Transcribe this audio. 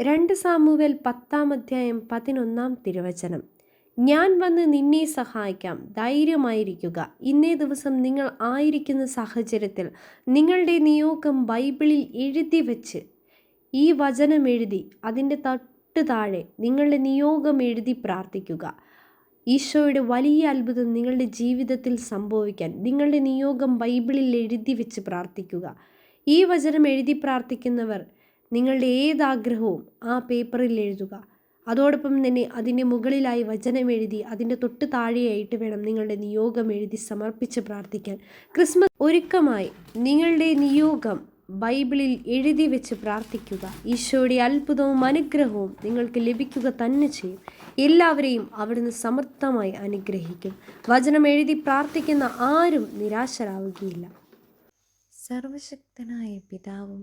രണ്ട് സാമുവേൽ പത്താം അധ്യായം പതിനൊന്നാം തിരുവചനം. ഞാൻ വന്ന് നിന്നെ സഹായിക്കാം. ധൈര്യമായിരിക്കുക. ഇന്നേ ദിവസം നിങ്ങൾ ആയിരിക്കുന്ന സാഹചര്യത്തിൽ നിങ്ങളുടെ നിയോഗം ബൈബിളിൽ എഴുതി വെച്ച് ഈ വചനം എഴുതി അതിന്റെ തട്ട് താഴെ നിങ്ങളുടെ നിയോഗം എഴുതി പ്രാർത്ഥിക്കുക. ഈശോയുടെ വലിയ അത്ഭുതം നിങ്ങളുടെ ജീവിതത്തിൽ സംഭവിക്കാൻ നിങ്ങളുടെ നിയോഗം ബൈബിളിൽ എഴുതി വെച്ച് പ്രാർത്ഥിക്കുക. ഈ വചനം എഴുതി പ്രാർത്ഥിക്കുന്നവർ നിങ്ങളുടെ ഏതാഗ്രഹവും ആ പേപ്പറിൽ എഴുതുക. അതോടൊപ്പം തന്നെ അതിന്റെ മുകളിലായി വചനം എഴുതി അതിന്റെ തൊട്ട് താഴെയായിട്ട് വേണം നിങ്ങളുടെ നിയോഗം എഴുതി സമർപ്പിച്ച് പ്രാർത്ഥിക്കാൻ. ക്രിസ്മസ് ഒരുക്കമായി നിങ്ങളുടെ നിയോഗം ബൈബിളിൽ എഴുതി വെച്ച് പ്രാർത്ഥിക്കുക. ഈശോയുടെ അത്ഭുതവും അനുഗ്രഹവും നിങ്ങൾക്ക് ലഭിക്കുക തന്നെ ചെയ്യും. എല്ലാവരെയും അവിടുന്ന് സമർത്ഥമായി അനുഗ്രഹിക്കും. വചനം എഴുതി പ്രാർത്ഥിക്കുന്ന ആരും നിരാശരാവുകയില്ല. സർവശക്തനായ പിതാവും